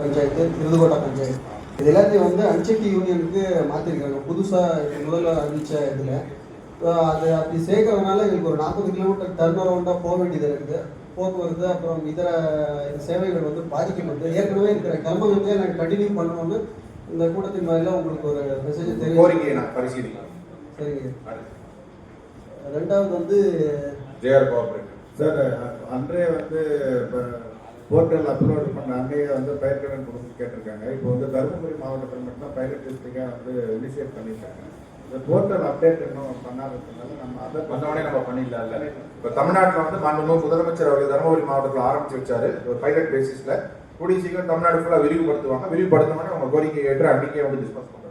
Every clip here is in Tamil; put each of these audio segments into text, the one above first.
பஞ்சாயத்து திருதுகோட்டை பஞ்சாயத்து. இது எல்லாத்தையும் வந்து அன்செட்டி யூனியனுக்கு மாற்றிருக்காங்க புதுசாக முதல்ல அறிவிச்ச இதில். அது அப்படி சேர்க்கறதுனால எங்களுக்கு ஒரு நாற்பது கிலோமீட்டர் டர்ன் அரௌண்டாக போக வேண்டியது இருக்குது போக்குவரத்து அப்புறம் இதர சேவைகள் வந்து பாதிக்கப்பட்டு ஏற்கனவே இருக்கிற கிளம்புகளே நாங்கள் கண்டினியூ பண்ணணும்னு இந்த கூட்டத்தின் மாதிரிலாம் உங்களுக்கு ஒரு மெசேஜ் தெரியும் கோரிக்கையை நான் பரிசீலிக்கிறேன். சரிங்க. ரெண்டாவது வந்து சார் அன்றைய வந்து இப்போ போர்ட்டல் அப்லோட் பண்ண அன்றைய வந்து பயிர்க்கடன் கொடுத்து கேட்டிருக்காங்க. இப்போ வந்து தருமபுரி மாவட்டத்தில் மட்டும் பைலட் டிஸ்ட்ரிக்டாக வந்து இனிஷியேட் பண்ணியிருக்காங்க. இந்த போர்ட்டல் அப்டேட் இன்னும் பண்ணாததுனால நம்ம அதை வந்தவொடனே நம்ம பண்ணிடலாம் இல்ல. இப்போ தமிழ்நாட்டில் வந்து மாண்புமிகு முதலமைச்சர் அவர்கள் தருமபுரி மாவட்டத்தில் ஆரம்பிச்சு வச்சாரு. ஒரு பைலட் பேசிஸ்ல கூடிய சீக்கிரம் தமிழ்நாடு ஃபுல்லாக விரிவுபடுத்துவாங்க. விரிவுபடுத்தணும்னு அவங்க கோரிக்கை ஏற்று அன்றைக்கே வந்து டிஸ்கஸ் பண்ணுறது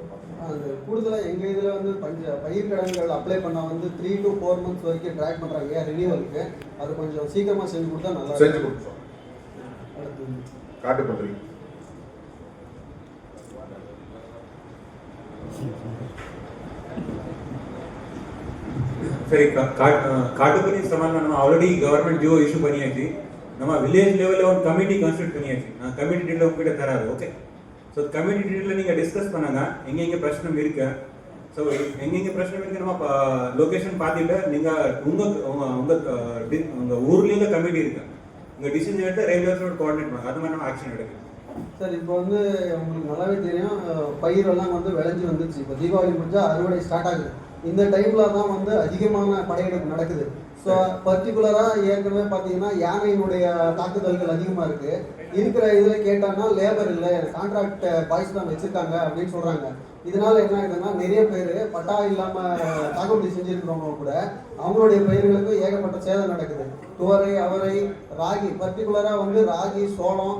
அது கூடுதலாக எங்கள் இதில் வந்து பஞ்ச பயிர்க்கடன்கள் அப்ளை பண்ணால் வந்து த்ரீ டு ஃபோர் மந்த்ஸ் வரைக்கும் ட்ராக் பண்ணுறாங்க ரினியூவலுக்கு அது கொஞ்சம் சீக்கிரமாக செஞ்சு கொடுத்தா நல்லா செஞ்சு. கொடுத்தோம் காட்டுப்பன்றி ಸರಿ ಕಾಟುಪನಿ ಸಮಾನ நம்ம ஆல்ரெடி கவர்மெண்ட் ஜியோ இஷ்யூ பண்ணியாச்சு நம்ம வில்லேஜ் லெவலில் ஒரு கமிட்டி கான்ஸ்டியூட் பண்ணியாச்சு நான் கமிட்டி டீட்டில் உங்ககிட்ட தராது ஓகே ஸோ கமிட்டி டீட்டில் நீங்கள் டிஸ்கஸ் பண்ணுங்க எங்கெங்கே பிரச்சனை இருக்கு ஸோ எங்கெங்கே பிரச்சனை இருக்கு நம்ம லொகேஷன் பார்த்துட்டு நீங்கள் உங்கள் உங்கள் உங்கள் உங்கள் ஊர்லேயே கமிட்டி இருக்கு உங்கள் டிசிஷன் எடுத்து ரயில்வேஸோட கோஆர்டினேட் பண்ணுங்க அது மாதிரி நம்ம ஆக்ஷன் எடுக்கணும். சார் இப்போ வந்து உங்களுக்கு நல்லாவே தெரியும் பயிரெல்லாம் வந்து விளைஞ்சி வந்துச்சு இப்போ தீபாவளி முடிஞ்சா அறுவடை ஸ்டார்ட் ஆகுது. இந்த டைமில் தான் வந்து அதிகமான படையெடுப்பு நடக்குது. ஸோ பர்டிகுலராக ஏற்கனவே பார்த்தீங்கன்னா யானையினுடைய தாக்குதல்கள் அதிகமாக இருக்குது இருக்கிற இதில் கேட்டாங்கன்னா லேபர் இல்லை கான்ட்ராக்ட் பாய்ஸ் தான் வச்சுருக்காங்க அப்படின்னு சொல்கிறாங்க இதனால என்ன ஆகுதுன்னா நிறைய பேர் பட்டா இல்லாமல் சாகுபடி செஞ்சுருக்கிறவங்க கூட அவங்களுடைய பயிர்களுக்கு ஏகப்பட்ட சேதம் நடக்குது. துவரை அவரை ராகி பர்டிகுலராக வந்து ராகி சோளம்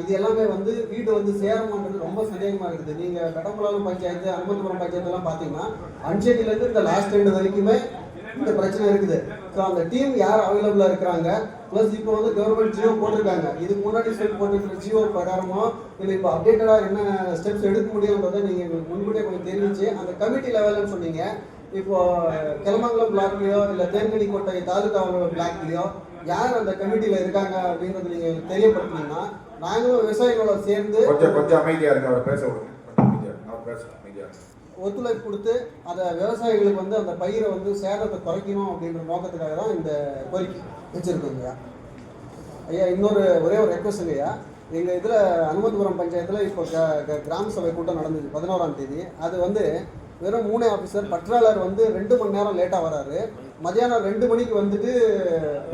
இது எல்லாமே வந்து வீடு வந்து சேரமான்றது ரொம்ப சந்தேகமாக இருக்குது நீங்கள் கடம்புலாலும் பஞ்சாயத்து அனுமதிபுரம் பஞ்சாயத்துலாம் பார்த்தீங்கன்னா பாத்தீங்கன்னா இந்த லாஸ்ட் ரெண்டு வரைக்குமே இந்த பிரச்சனை இருக்குது. ஸோ அந்த டீம் யார் அவைலபிளாக இருக்கிறாங்க? ப்ளஸ் இப்போ வந்து கவர்மெண்ட் ஜியோ போட்டிருக்காங்க. இதுக்கு முன்னாடி ஸ்டெப் போட்டிருக்கிற ஜியோ பிரகாரமோ இல்லை இப்போ அப்டேட்டடாக என்ன ஸ்டெப்ஸ் எடுக்க முடியும்ன்றதை நீங்கள் எங்களுக்கு முன்கூட்டியே கொஞ்சம் தெரிவிச்சு அந்த கமிட்டி லெவல்னு சொன்னீங்க. இப்போ கிளமங்கலம் பிளாக்லயோ இல்லை தேன்கனி கோட்டை தாலுகா பிளாக்லயோ யார் அந்த கமிட்டியில் இருக்காங்க அப்படின்றது நீங்கள் தெரியப்படுத்தினீங்கன்னா நாங்களும் விவசாயிகளோட சேர்ந்து கொஞ்சம் கொஞ்சம் அமைதியா இருங்க அவர் பேச விடுங்க. கொஞ்சம் அமைதியா இருங்க. அவர் பேச அமைதியா இருங்க. ஒத்துழைப்பு கொடுத்து அதை விவசாயிகளுக்கு வந்து அந்த பயிரை வந்து சேதத்தை குறைக்கணும் அப்படின்ற நோக்கத்துக்காக தான் இந்த கோரிக்கை வச்சுருக்கோங்க ஐயா. இன்னொரு ஒரே ஒரு ரெக்வஸ்ட்டுங்க ஐயா. எங்கள் இதில் அனுமதிபுரம் பஞ்சாயத்தில் இப்போ கிராம சபை கூட்டம் நடந்துச்சு பதினோராம் தேதி. அது வந்து வெறும் மூணே ஆஃபீஸர் பற்றாளர் வந்து ரெண்டு மணி நேரம் லேட்டாக வராரு. மதியானம் ரெண்டு மணிக்கு வந்துட்டு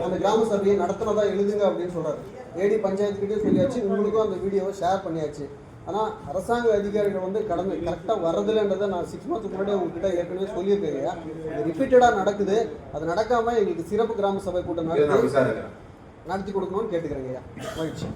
அந்த கிராம சபையை நடத்துனதா எழுதுங்க அப்படின்னு சொல்கிறாரு ஏடி பஞ்சாயத்துக்கிட்டே சொல்லியாச்சு. உங்களுக்கும் அந்த வீடியோவை ஷேர் பண்ணியாச்சு. ஆனால் அரசாங்க அதிகாரிகள் வந்து கடந்து கரெக்டாக வர்றதில்லன்றதை நான் சிக்ஸ் மந்த்துக்கு முன்னாடி உங்ககிட்ட ஏற்கனவே சொல்லியிருக்கேன் ரிப்பீட்டடாக நடக்குது. அது நடக்காமல் எங்களுக்கு சிறப்பு கிராம சபை கூட்டம் இதை நான் நடத்தி நடத்தி கொடுக்கணும்னு கேட்டுக்கிறேங்க ஐயா. மகிழ்ச்சி.